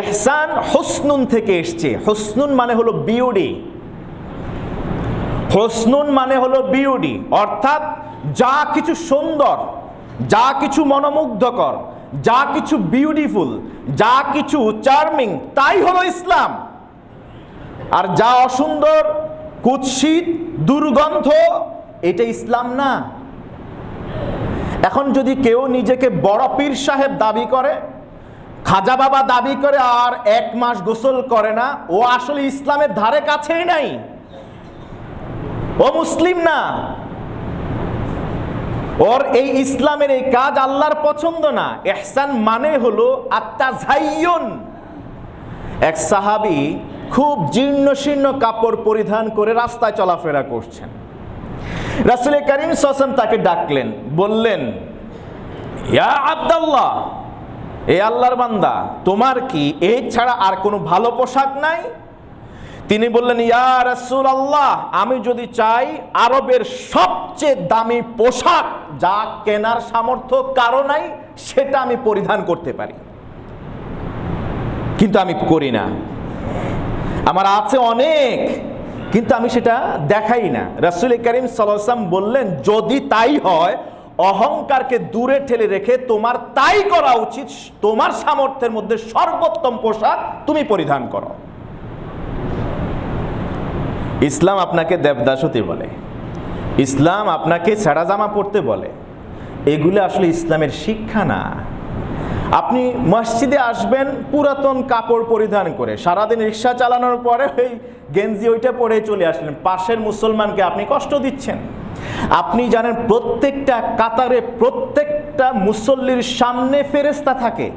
এহসান হোসনুন থেকে এসছে। হোসনুন মানে হলো বিউডি হোসনুন মানে হলো বিউডি অর্থাৎ যা কিছু সুন্দর, যা কিছু মনোমুগ্ধকর, যা কিছু বিউটিফুল যা কিছু চার্মিং তাই হলো ইসলাম। আর যা অসুন্দর, কুৎসিত, দুর্গন্ধ, এটা ইসলাম না। এখন যদি কেউ নিজেকে বড় পীর সাহেব দাবি করে খাজা বাবা দাবি করে আর এক মাস গোসল করে না। ও আসলে ইসলামের ধারে কাছেই নাই। ও মুসলিম না। ওর এই ইসলামের এই কাজ আল্লাহর পছন্দ না। এহসান মানে হলো আত্মা ঝাইয়ন এক সাহাবি খুব জীর্ণ শীর্ণ কাপড় পরিধান করে রাস্তায় চলাফেরা করছেন। রাসুল করিম সসম তাকে ডাকলেন, বললেন, ইয়া আব্দাল্লাহ এ আল্লাহর বান্দা, তোমার কি এই ছাড়া আর কোনো ভালো পোশাক নাই? তিনি বললেন, ইয়া রাসূল আল্লাহ আমি যদি চাই আরবের সবচেয়ে দামি পোশাক যা কেনার সামর্থ্য কারও নাই, সেটা আমি পরিধান করতে পারি। কিন্তু আমি করি না। আমার আছে অনেক, কিন্তু আমি সেটা দেখাই না। রাসুল করিম সাল্লাম বললেন, যদি তাই হয় অহংকারকে দূরে ঠেলে রেখে তোমার তাই করা উচিত, তোমার সামর্থ্যের মধ্যে সর্বোত্তম পোশাক তুমি পরিধান করো। ইসলাম আপনাকে দেবদাসতি বলে। ইসলাম আপনাকে ছেঁড়া জামা পরতে বলে। এগুলো আসলে ইসলামের শিক্ষা না। আপনি মসজিদে আসবেন, পুরাতন কাপড় পরিধান করে, সারাদিন রিক্সা চালানোর পরে ওই গেঞ্জি ওইটা পরে চলে আসলেন। পাশের মুসলমানকে আপনি কষ্ট দিচ্ছেন। আপনি জানেন প্রত্যেকটা কাতারে প্রত্যেকটা মুসল্লির সামনে ফেরেস্তা থাকে।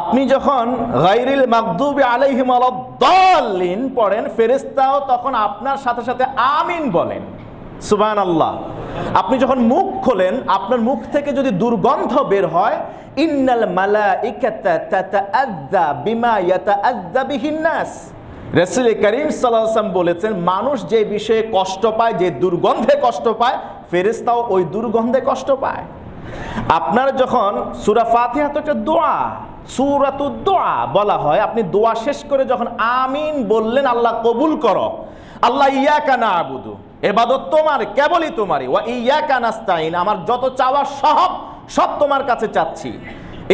আপনি যখন গাইরিল মাকদুবি আলাইহিম আলাদ্দাল্লিন পড়েন ফেরেস্তাও তখন আপনার সাথে সাথে আমিন বলেন। সুবান আল্লাহ আপনি যখন মুখ খোলেন, আপনার মুখ থেকে যদি দুর্গন্ধ বের হয়, ইন্নাল মালাইকাতা তাতাআযযা বিমা ইয়াতাআযযা বিহিন নাস। রাসূল করিম ওয়াসাল্লাম বলেছেন, মানুষ যে বিষয়ে কষ্ট পায়, যে দুর্গন্ধে কষ্ট পায়, ফেরেশতাও ওই দুর্গন্ধে কষ্ট পায়। আপনার যখন সুরা ফাতিহা তো একটা দোয়া, সূরাতুদ দোয়া বলা হয়, আপনি দোয়া শেষ করে যখন আমিন বললেন, আল্লাহ কবুল করো, আল্লাহ ইয়াকা না আবুদু এবাদত তোমার, কেবলই তোমারই, ওয়া ইয়াকা নাস্তাইন আমার যত চাওয়া সব সব তোমার কাছে চাচ্ছি।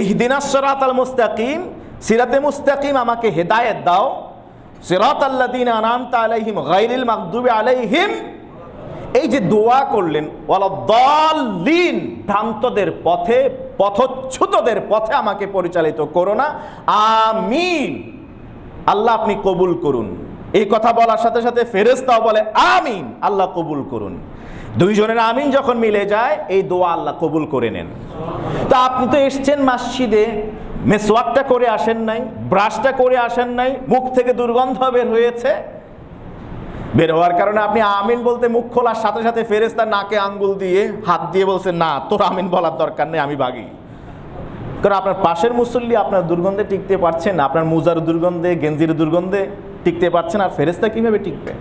এই দিনাসরাত আল মুস্তাকিম, সিরাতে মুস্তাকিম আমাকে হেদায়েত দাও সিরাত আল্লাদিন আনামতা আলাইহিম গাইরিল মাগদুবি আলাইহিম। এই যে দোয়া করলেন, ওয়ালাদ্দাল্লিন, ভ্রান্তদের পথে, পথচ্যুতদের পথে আমাকে পরিচালিত করো না। আমিন। আল্লাহ আপনি কবুল করুন। এই কথা বলার সাথে সাথে ফেরেস্তাও বলে, আমিন, আল্লাহ কবুল করুন। দুইজনের আমিন যখন মিলে যায়, এই দোয়া আল্লাহ কবুল করে নেন। তা আপনি তো এসছেন মসজিদে মেসওয়াকটা করে আসেন নাই, ব্রাশটা করে আসেন নাই, মুখ থেকে দুর্গন্ধ বের হয়েছে। বের হওয়ার কারণে আপনি আমিন বলতে মুখ খোলার সাথে সাথে ফেরেস্তা নাকে আঙ্গুল দিয়ে হাত দিয়ে বলছে, না, তোর আমিন বলার দরকার নেই, আমি বাগি। কারণ আপনার পাশের মুসল্লি আপনার দুর্গন্ধে টিকতে পারছেন আপনার মুজার দুর্গন্ধে, গেঞ্জির দুর্গন্ধে টিকতে পারছেন আর ফেরেস্তা কীভাবে টিকবে?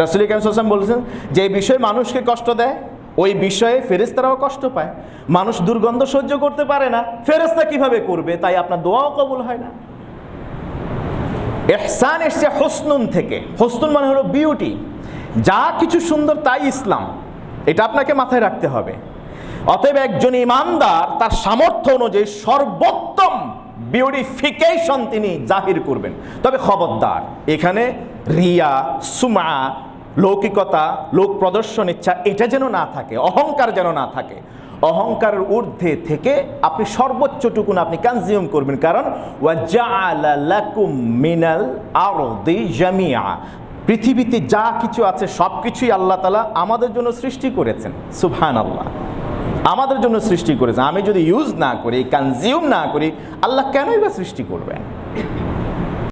রাসুল কামিম বলেছেন, যে বিষয়ে মানুষকে কষ্ট দেয় ওই বিষয়ে ফেরেস্তারাও কষ্ট পায়। মানুষ দুর্গন্ধ সহ্য করতে পারে না। ফেরেস্তা কীভাবে করবে? তাই আপনার দোয়াও কবুল হয় না। এহসান এসছে হোসনুন থেকে। হোসনুন মানে হলো বিউটি যা কিছু সুন্দর তাই ইসলাম। এটা আপনাকে মাথায় রাখতে হবে। অতএব একজন ইমানদার তার সামর্থ্য অনুযায়ী সর্বোত্তম বিউটিফিকেশন তিনি জাহির করবেন। তবে খবরদার। এখানে রিয়া সুমা লৌকিকতা, লোক প্রদর্শন ইচ্ছা, এটা যেন না থাকে, অহংকার যেন না থাকে, অহংকারের ঊর্ধ্বে থেকে আপনি সর্বোচ্চটুকুন আপনি কনজিউম করবেন। কারণ মিনাল জামিয়া পৃথিবীতে যা কিছু আছে সব কিছুই আল্লাহ তালা আমাদের জন্য সৃষ্টি করেছেন। সুবহান আল্লাহ আমাদের জন্য সৃষ্টি করেছেন। আমি যদি ইউজ না করি কনজিউম না করি, আল্লাহ কেনই বা সৃষ্টি করবেন?